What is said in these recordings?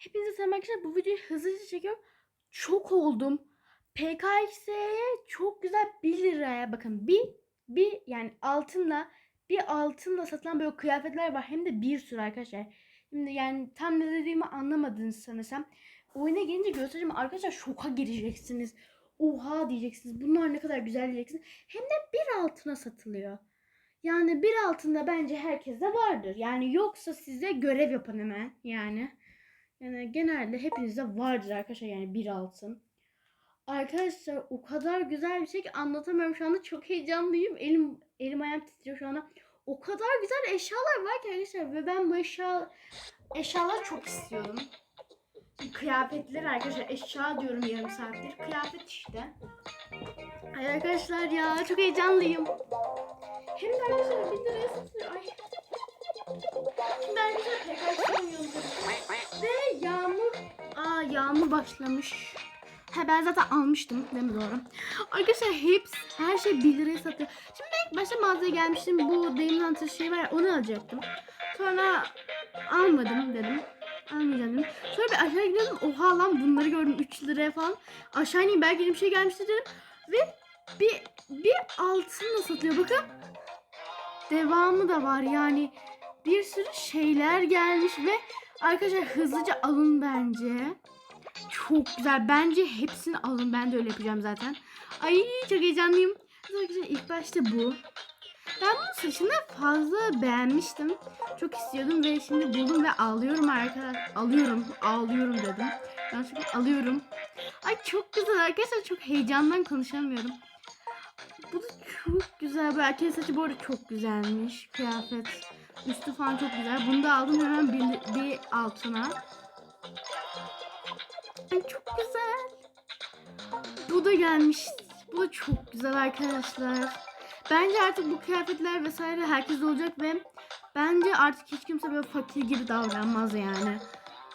Hepinize selam arkadaşlar. Bu videoyu hızlıca çekiyorum. Çok oldum. PKX'e çok güzel 1 liraya bakın. Bir, bir yani altınla bir altınla satılan böyle kıyafetler var. Hem de bir sürü arkadaşlar. Şimdi yani tam ne dediğimi anlamadınız sanırsam. Oyuna gelince göstereceğim. Arkadaşlar şoka gireceksiniz. Oha diyeceksiniz. Bunlar ne kadar güzel diyeceksiniz. Hem de bir altına satılıyor. Yani bir altında bence herkeste vardır. Yani yoksa size görev yapın hemen yani. Yani genelde hepinizde vardır arkadaşlar yani bir altın. Arkadaşlar o kadar güzel bir şey ki anlatamıyorum şu anda çok heyecanlıyım. Elim elim ayağım titriyor şu anda. O kadar güzel eşyalar var ki arkadaşlar ve ben bu eşya eşyaları çok istiyorum. Kıyafetler arkadaşlar eşya diyorum yarım saattir. Kıyafet işte. Ay arkadaşlar ya çok heyecanlıyım. Hem de arkadaşlar bir liraya satılıyor. Ay. Şimdi arkadaşlar tekrar oynuyorum. Ve yağmur. Aa yağmur başlamış. Ha ben zaten almıştım değil mi doğru? Arkadaşlar hepsi her şey 1 liraya satıyor. Şimdi ben ilk başta mağazaya gelmiştim. Bu Demon Hunter şey var ya onu alacaktım. Sonra almadım dedim. Almayacağım dedim. Sonra bir aşağı gidiyordum. Oha lan bunları gördüm 3 liraya falan. Aşağı ineyim belki bir şey gelmiştir dedim. Ve bir, bir altınla satılıyor. Bakın. Devamı da var yani. Bir sürü şeyler gelmiş ve arkadaşlar hızlıca alın bence. Çok güzel. Bence hepsini alın. Ben de öyle yapacağım zaten. Ay çok heyecanlıyım. Arkadaşlar ilk başta bu. Ben bunun saçını fazla beğenmiştim. Çok istiyordum ve şimdi buldum ve alıyorum arkadaşlar. Alıyorum. Ağlıyorum dedim. Çünkü alıyorum. Ay çok güzel arkadaşlar. Çok heyecandan konuşamıyorum. Bu da çok güzel. Bu erkeğin saçı bu arada çok güzelmiş. Kıyafet. Üstü falan çok güzel. Bunu da aldım hemen bir, bir altına. Ay çok güzel. Bu da gelmiş. Bu da çok güzel arkadaşlar. Bence artık bu kıyafetler vesaire herkes olacak ve bence artık hiç kimse böyle fakir gibi davranmaz yani.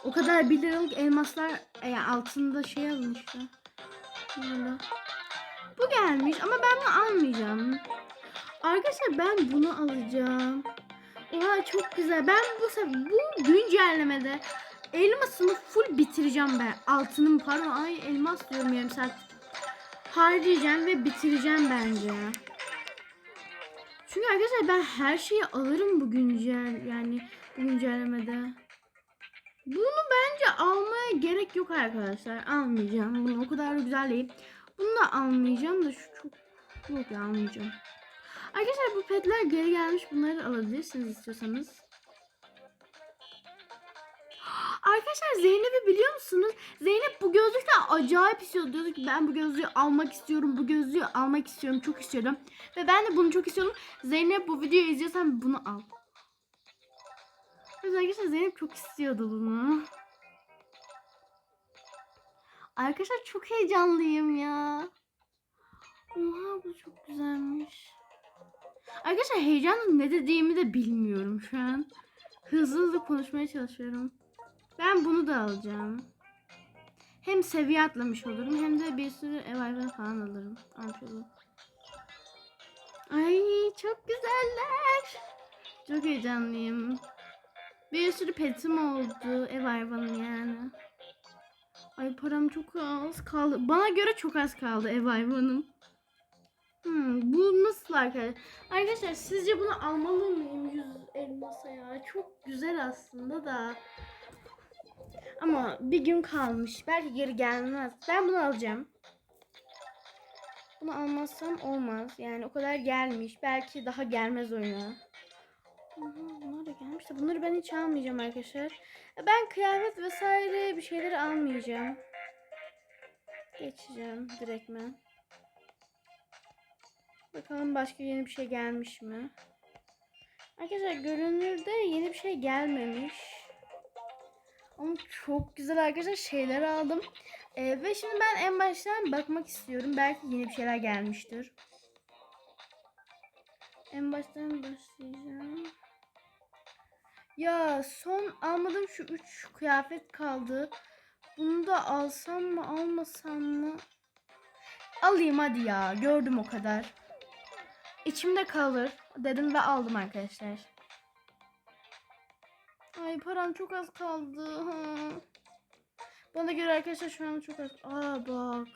O kadar 1 liralık elmaslar e, altında şey alınmıştı. Böyle. Bu gelmiş ama ben bunu almayacağım. Arkadaşlar ben bunu alacağım. Oha çok güzel. Ben bu bu güncellemede elmasımı full bitireceğim ben. Altınım pardon ay elmas diyorum yarım saat. Harcayacağım ve bitireceğim bence. Çünkü arkadaşlar ben her şeyi alırım bu güncel yani bu güncellemede. Bunu bence almaya gerek yok arkadaşlar. Almayacağım. Bunu o kadar da güzel değil. Bunu da almayacağım da şu çok yok ya almayacağım. Arkadaşlar bu petler geri gelmiş. Bunları alabilirsiniz istiyorsanız. Arkadaşlar Zeynep'i biliyor musunuz? Zeynep bu gözlükten acayip istiyordu. Diyordu ki ben bu gözlüğü almak istiyorum. Bu gözlüğü almak istiyorum. Çok istiyordum. Ve ben de bunu çok istiyordum. Zeynep bu videoyu izliyorsan bunu al. Arkadaşlar Zeynep çok istiyordu bunu. Arkadaşlar çok heyecanlıyım ya. Oha bu çok güzelmiş. Arkadaşlar heyecanla ne dediğimi de bilmiyorum şu an. Hızlı hızlı konuşmaya çalışıyorum. Ben bunu da alacağım. Hem seviye atlamış olurum hem de bir sürü ev hayvanı falan alırım. Olurum. Ay çok güzeller. Çok heyecanlıyım. Bir sürü petim oldu ev hayvanı yani. Ay param çok az kaldı. Bana göre çok az kaldı ev hayvanım. Hmm, bu nasıl arkadaşlar? Arkadaşlar sizce bunu almalı mıyım 100 elmasa ya? Çok güzel aslında da. Ama bir gün kalmış. Belki geri gelmez. Ben bunu alacağım. Bunu almazsam olmaz. Yani o kadar gelmiş. Belki daha gelmez oyuna. Bunlar da gelmiş de bunları ben hiç almayacağım arkadaşlar. Ben kıyafet vesaire bir şeyleri almayacağım. Geçeceğim direktmen. Bakalım başka yeni bir şey gelmiş mi? Arkadaşlar görünürde yeni bir şey gelmemiş. Ama çok güzel arkadaşlar şeyler aldım. Ee, ve şimdi ben en baştan bakmak istiyorum. Belki yeni bir şeyler gelmiştir. En baştan başlayacağım. Ya son almadığım şu üç kıyafet kaldı. Bunu da alsam mı almasam mı? Alayım hadi ya. Gördüm o kadar. İçimde kalır dedim ve aldım arkadaşlar. Ay param çok az kaldı. Bana göre arkadaşlar şu an çok az. Aa bak.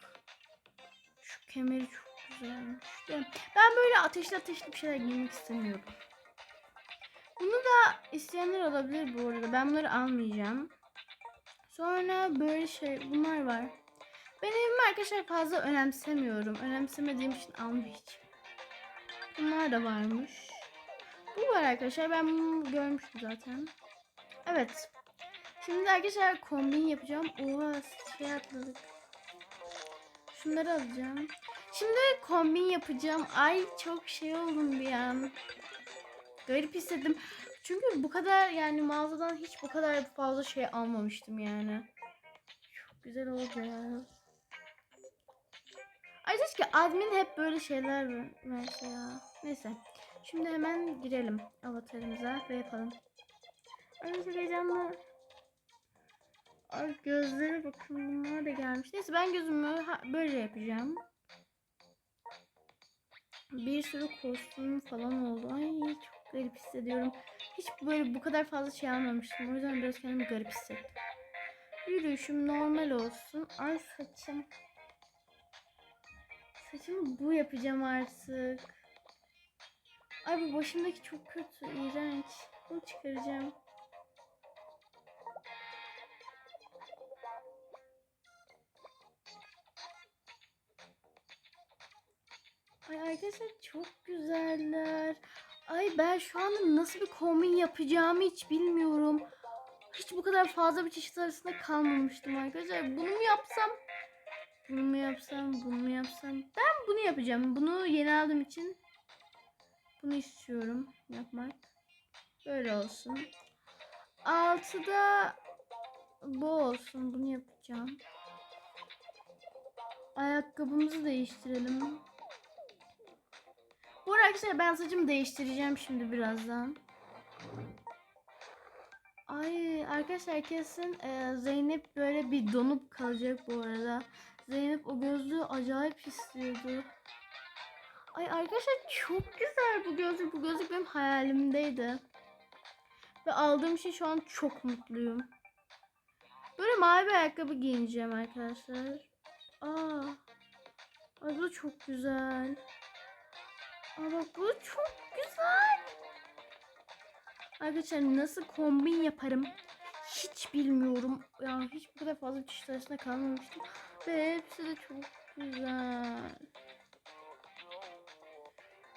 Şu kemeri çok güzelmiş. Ben böyle ateşli ateşli bir şeyler giymek istemiyorum. Bunu da isteyenler olabilir bu arada. Ben bunları almayacağım. Sonra böyle şey bunlar var. Ben evimi arkadaşlar fazla önemsemiyorum. Önemsemediğim için almayacağım. Bunlar da varmış. Bu var arkadaşlar. Ben bunu görmüştüm zaten. Evet. Şimdi arkadaşlar kombin yapacağım. Oha şey atladık. Şunları alacağım. Şimdi kombin yapacağım. Ay çok şey oldum bir an. Garip hissettim. Çünkü bu kadar yani mağazadan hiç bu kadar fazla şey almamıştım yani. Çok güzel oldu ya. Ay keşke admin hep böyle şeyler ver- verse ya. Neyse. Şimdi hemen girelim avatarımıza ve yapalım. Çok heyecanlı. Ay gözlere bakın bunlar da gelmiş. Neyse ben gözümü böyle yapacağım. Bir sürü kostüm falan oldu. Ay çok garip hissediyorum. Hiç böyle bu kadar fazla şey almamıştım. O yüzden biraz kendimi garip hissettim. Yürüyüşüm normal olsun. Ay saçım. Saçımı bu yapacağım artık. Ay bu başımdaki çok kötü, iğrenç. Bunu çıkaracağım. Ay arkadaşlar çok güzeller. Ay ben şu anda nasıl bir kombin yapacağımı hiç bilmiyorum. Hiç bu kadar fazla bir çeşit arasında kalmamıştım arkadaşlar. Bunu mu yapsam? Bunu mu yapsam? Bunu mu yapsam? Ben bunu yapacağım. Bunu yeni aldığım için bunu istiyorum yapmak. Böyle olsun. Altıda bu olsun. Bunu yapacağım. Ayakkabımızı değiştirelim. Bu arkadaşlar ben saçımı değiştireceğim şimdi birazdan. Ay arkadaşlar kesin e, Zeynep böyle bir donup kalacak bu arada. Zeynep o gözlüğü acayip istiyordu. Ay arkadaşlar çok güzel bu gözlük. Bu gözlük benim hayalimdeydi. Ve aldığım şey şu an çok mutluyum. Böyle mavi bir ayakkabı giyineceğim arkadaşlar. Aa. Ay bu çok güzel. Aa bak bu çok güzel. Arkadaşlar nasıl kombin yaparım hiç bilmiyorum. Yani hiç bu kadar fazla çeşit arasında kalmamıştım. Ve hepsi de çok güzel.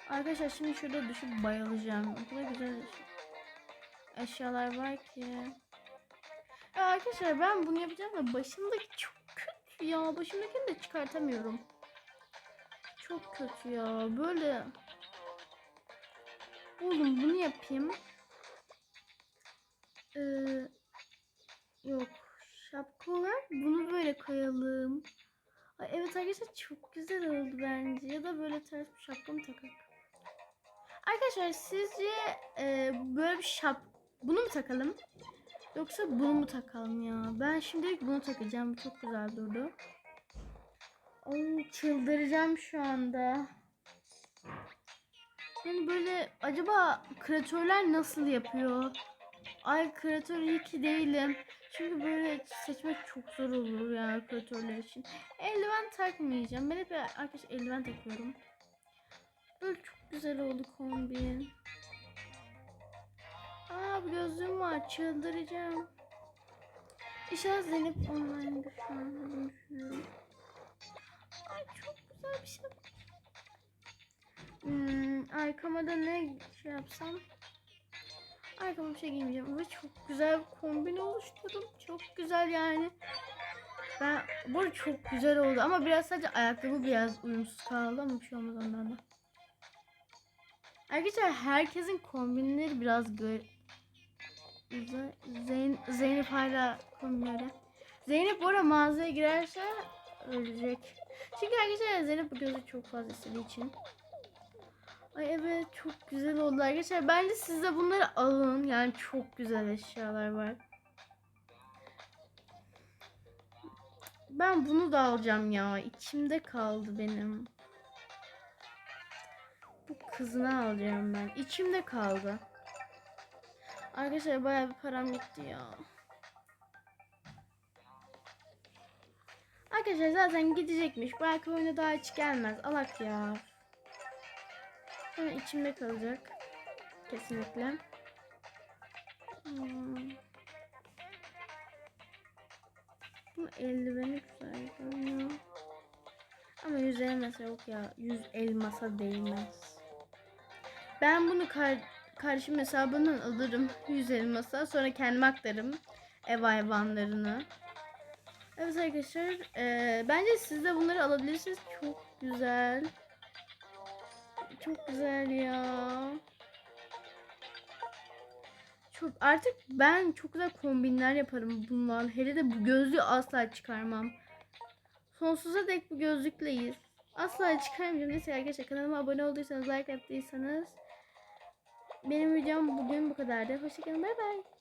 Arkadaşlar şimdi şurada düşüp bayılacağım. O kadar güzel eşyalar var ki. Ya arkadaşlar ben bunu yapacağım da başımdaki çok kötü ya. Başımdakini de çıkartamıyorum. Çok kötü ya. Böyle Oğlum bunu yapayım. Ee, yok. Şapka olarak bunu böyle koyalım. Arkadaşlar çok güzel oldu bence. Ya da böyle ters bir şapka mı takalım? Arkadaşlar sizce e, böyle bir şap bunu mu takalım? Yoksa bunu mu takalım ya? Ben şimdilik bunu takacağım. Çok güzel durdu. Ay çıldıracağım şu anda. Yani böyle acaba kreatörler nasıl yapıyor? Ay kreatör iyi ki değilim. Çünkü böyle seçmek çok zor olur ya kreatörler için. Eldiven takmayacağım. Ben hep arkadaş eldiven takıyorum. Böyle çok güzel oldu kombin. Aa bu gözlüğüm var. Çıldıracağım. İnşallah Zeynep online'da şu an. Düşünüyorum. Ay çok güzel bir şey. Hmm, arkama ne şey yapsam? Arkama bir şey giymeyeceğim. Ve çok güzel bir kombin oluşturdum. Çok güzel yani. Ben bu çok güzel oldu ama biraz sadece ayakkabı biraz uyumsuz kaldı ama bir şey olmaz ondan da. Arkadaşlar herkesin kombinleri biraz gö Ze- Zeyn Zeynep hala kombinleri. Zeynep bu arada mağazaya girerse ölecek. Çünkü arkadaşlar Zeynep bu gözü çok fazla istediği için. Ay evet çok güzel oldu arkadaşlar. Bence siz de bunları alın. Yani çok güzel eşyalar var. Ben bunu da alacağım ya. İçimde kaldı benim. Bu kızını alacağım ben. İçimde kaldı. Arkadaşlar bayağı bir param gitti ya. Arkadaşlar zaten gidecekmiş. Belki oyuna daha hiç gelmez. Alak ya. Sonra içimde kalacak. Kesinlikle. Hmm. Bu eldiveni güzel görünüyor. Ama yüz elmasa yok ya. Yüz elmasa değmez. Ben bunu kar kardeşim hesabından alırım. Yüz elmasa. Sonra kendime aktarım. Ev hayvanlarını. Evet arkadaşlar. eee, bence siz de bunları alabilirsiniz. Çok güzel. Çok güzel ya. Çok artık ben çok güzel kombinler yaparım bunlarla. Hele de bu gözlüğü asla çıkarmam. Sonsuza dek bu gözlükleyiz. Asla çıkarmayacağım. Neyse arkadaşlar kanalıma abone olduysanız, like attıysanız benim videom bugün bu kadardı. Hoşçakalın. Bay bay.